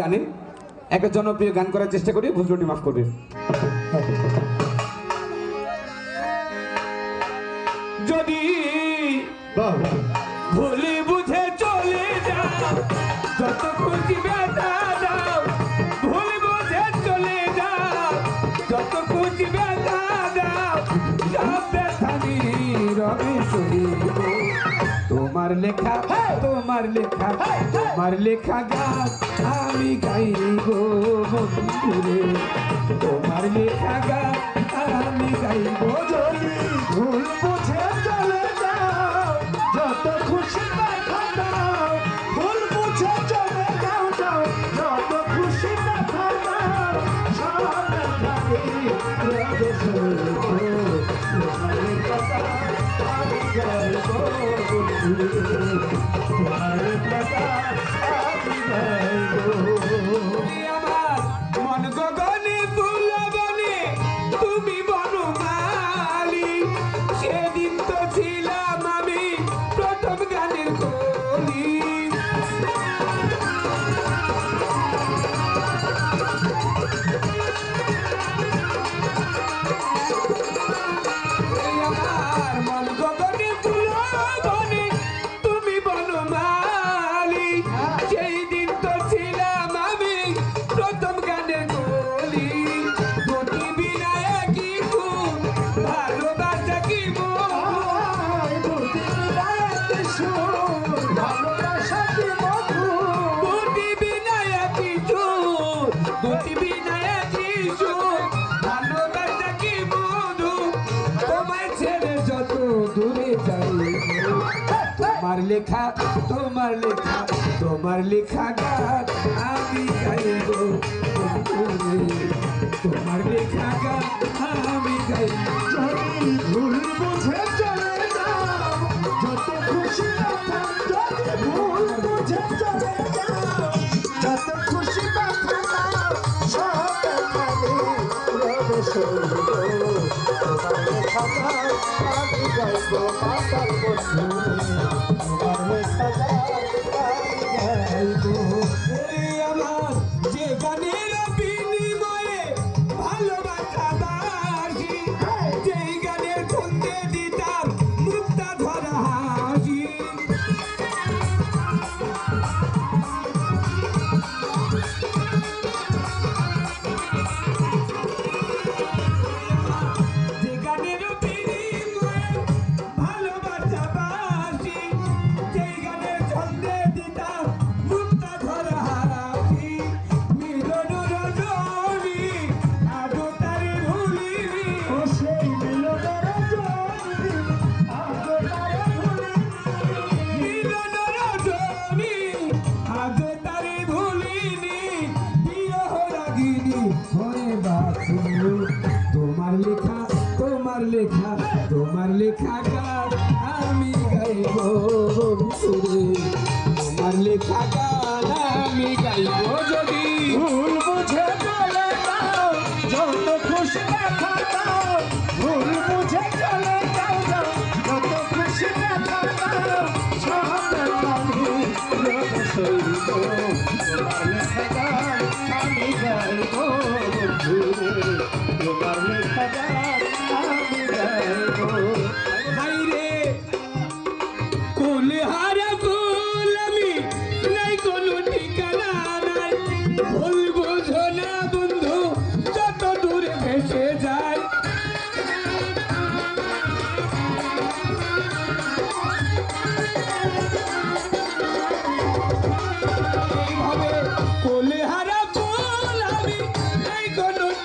জানেন? একটা জনপ্রিয় গান করার চেষ্টা করি ভুলটি মাফ করবেন। যদি ভুলি বুঝে চলে যা যত খুশি ব্যথা লেখা তোমার লেখা তোমার লেখা গান আমি গাইব বন্ধুরে তোমার লেখা গান আমি গাইব যদি ভুল বুঝে চলে যাও, যত খুশি দেখা দাও, ভুল বুঝে চলে যাও যাও, যত খুশি দেখা দাও, সব কথা আমি গাইব। তোমার কথা লেখা, তোমার লেখা তোমার লেখা গান আমি গাইব। তোমার লেখা গান আমি গাইব। ভুল বুঝে চলে যাও, যত খুশি যদি ভুল বুঝে চলে যাও। যত খুশি কথা দাও সব খালি তোমার লেখা গান আমি গাইব মাতাল বন্ধু আমি গাইব বন্ধুরে তোমার লেখা গান আমি গাইব যদি। ভুল বুঝে চলে যাও, যত খুশি দেখা দাও ভুল বুঝে চলে যাও যাও যত খুশি দেখা দাও সব আমি সইব তোমার লেখা গান আমি গাইব বন্ধুরে তোমার লেখা গান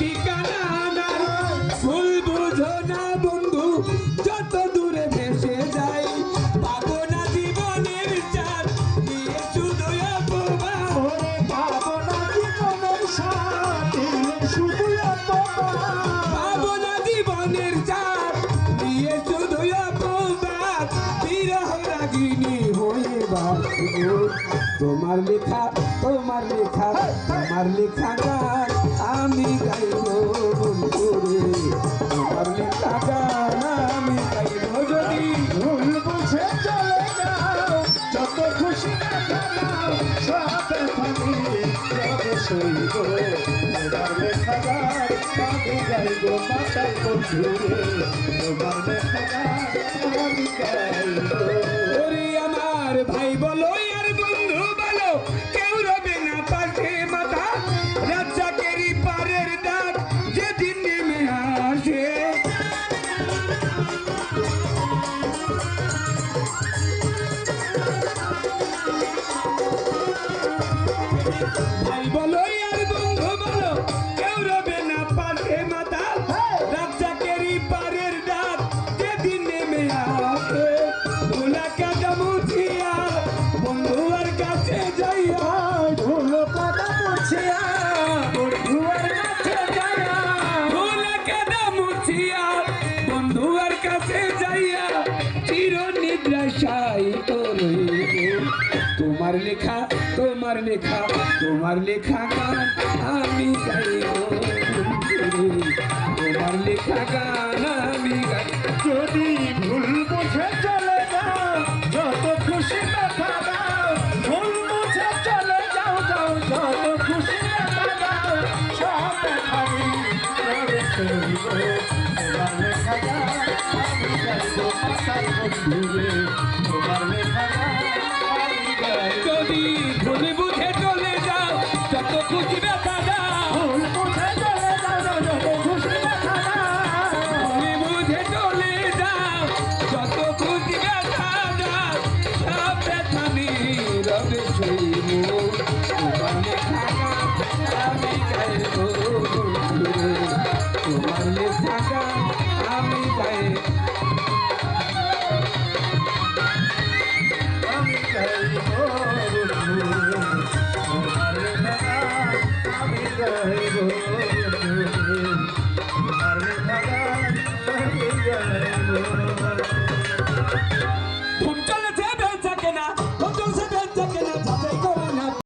ঠিকানা নাই ভুল বুঝো না বন্ধু যত দূরে ভেসে যাই। পাবো না জীবনের চার দিয়ে শুধু অপমান। পাবো না জীবনের সাথী শুধু অপমান। পাবো না জীবনের চার দিয়ে শুধু অপমান। বিরহ রাগিনী হয়ে বাঁচবো তোমার লেখা তোমার লেখা তোমার লেখা গান। তুই করে এবার লেখাগার আমি যাই গো মাতাল বন্ধুরে এবার লেখাগার আমি যাই আমার ভাই বলো চির নিদ্রাশাই তো রইব তোমার লেখা তোমার লেখা তোমার লেখা গান আমি তোমার লেখা গান আমি যদি ভুল I'm sasa sasa রহব